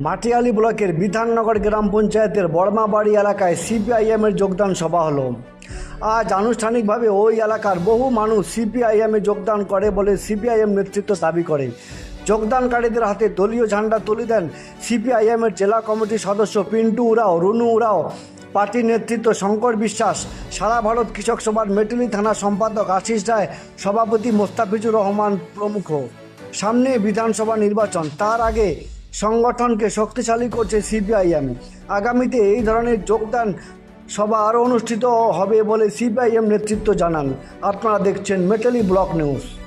মাটিয়ালি ব্লকের বিধাননগর গ্রাম পঞ্চায়েতের বর্মাবাড়ি এলাকায় সিপিআইএমের যোগদান সভা হলো। আজ আনুষ্ঠানিকভাবে ওই এলাকার বহু মানুষ সিপিআইএমে যোগদান করে বলে সিপিআইএম নেতৃত্ব দাবি করে। যোগদানকারীদের হাতে দলীয় ঝান্ডা তুলে দেন সিপিআইএমের জেলা কমিটির সদস্য পিন্টু উরাও, রুনু উরাও। পার্টির নেতৃত্ব শঙ্কর বিশ্বাস, সারা ভারত কৃষক সভার মেটেলি থানা সম্পাদক আশিস রায়, সভাপতি মোস্তাফিজুর রহমান প্রমুখ। সামনে বিধানসভা নির্বাচন, তার আগে সংগঠনকে শক্তিশালী করছে সিপিআইএম আগামীতে এই ধরনের যোগদান সভা আরও অনুষ্ঠিত হবে বলে সিপিআইএম নেতৃত্ব জানান। আপনারা দেখছেন মেটালি ব্লক নিউজ।